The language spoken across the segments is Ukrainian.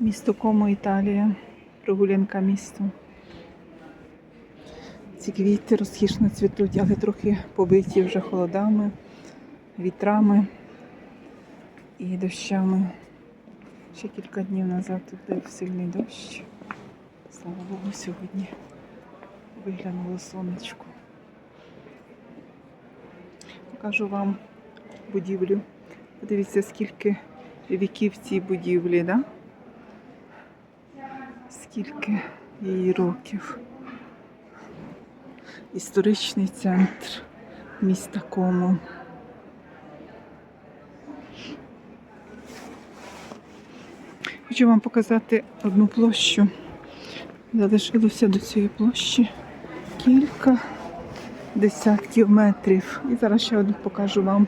Місто Комо, Італія. Прогулянка містом. Ці квіти розкішно цвітуть, але трохи побиті вже холодами, вітрами і дощами. Ще кілька днів назад тут був сильний дощ. Слава Богу, сьогодні виглянуло сонечко. Покажу вам будівлю. Подивіться, скільки віків цій будівлі, да? Скільки їй років. Історичний центр міста Комо. Хочу вам показати одну площу. Залишилося до цієї площі кілька десятків метрів. І зараз ще один покажу вам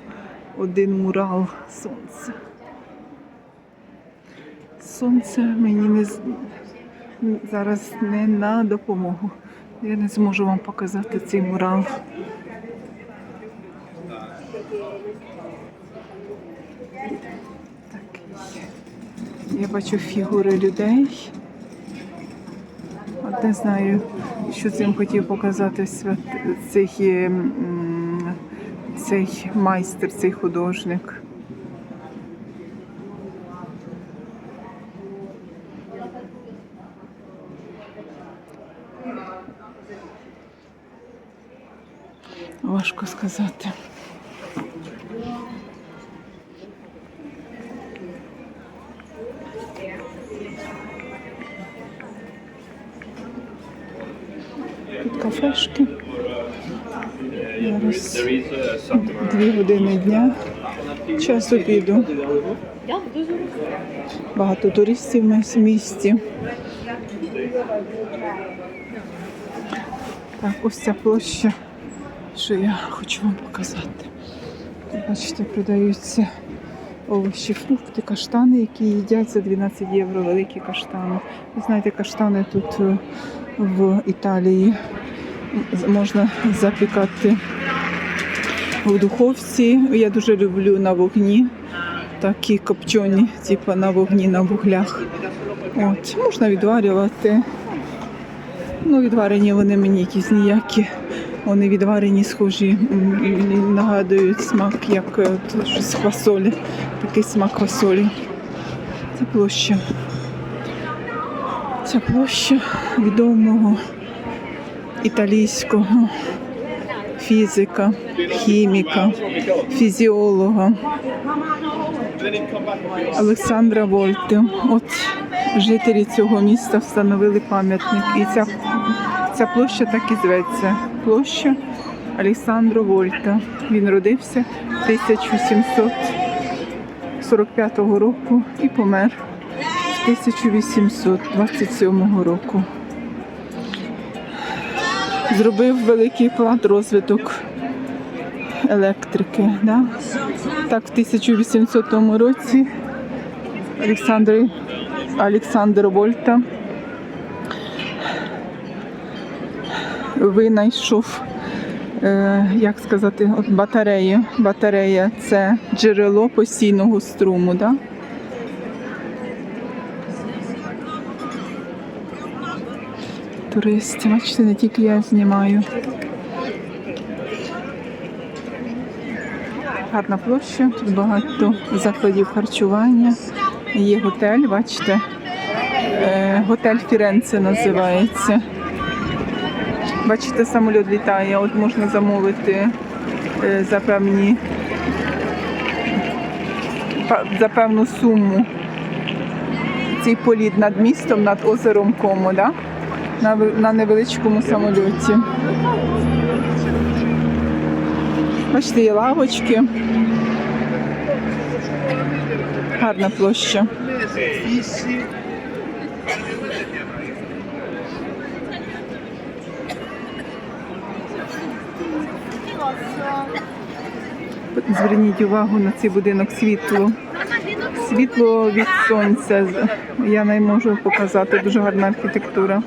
один мурал сонця. Сонце мені не зараз не на допомогу. Я не зможу вам показати цей мурал. Такий. Я бачу фігури людей. От не знаю, що цим хотів показати свят... цей, цей майстер, цей художник. Важко сказати. Тут кафешки. Зараз дві години дня. Час обіду. Багато туристів в місті. Так, ось ця площа, що я хочу вам показати. Бачите, продаються овочі, фрукти, каштани, які їдять за 12 євро, великі каштани. Ви знаєте, каштани тут е, в Італії можна запікати в духовці. Я дуже люблю на вогні. Такі копчені, типу на вогні, на вуглях. От, можна відварювати. Ну, відварені вони мені якісь ніякі. Вони відварені, схожі, нагадують смак, як е, щось квасолі. Такий смак квасолі. Це площа. Ця площа відомого італійського фізика, хіміка, фізіолога Олександра Вольти. От жителі цього міста встановили пам'ятник. І ця, ця площа так і зветься. Площа Олександру Вольта. Він родився 1745 року і помер 1827 року. Зробив великий вклад розвиток електрики. Да? Так, в 1800 році Олександр, Олександр Вольта винайшов, е, як сказати, от батарею. Батарея це джерело постійного струму. Да? Туристи, бачите, не тільки я знімаю. Гарна площа, тут багато закладів харчування. Є готель, бачите. Е, Готель Фіренце називається. Бачите, самоліт літає, от можна замовити е, за певні за певну суму цей політ над містом, над озером Комо, да? на, невеличкому самольоті. Бачите, є лавочки. Гарна площа. Зверніть увагу на цей будинок світло. Світло від сонця. Я не можу показати. Дуже гарна архітектура.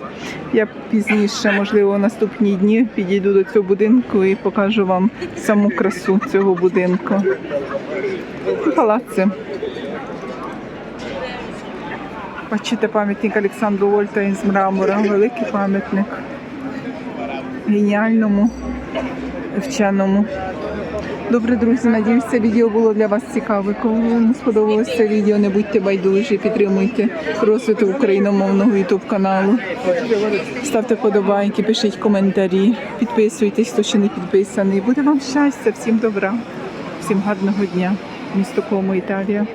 Я пізніше, можливо, наступні дні підійду до цього будинку і покажу вам саму красу цього будинку. Палаци. Бачите пам'ятник Олександру Вольта із мрамора, великий пам'ятник геніальному вченому. Добре, друзі, надіюсь, це відео було для вас цікаве. Кому сподобалось це відео, не будьте байдужі, підтримуйте розвиток україномовного ютуб каналу. Ставте подобайки, пишіть коментарі, підписуйтесь, хто ще не підписаний. Буде вам щастя, всім добра, всім гарного дня. Місто Комо, Італія.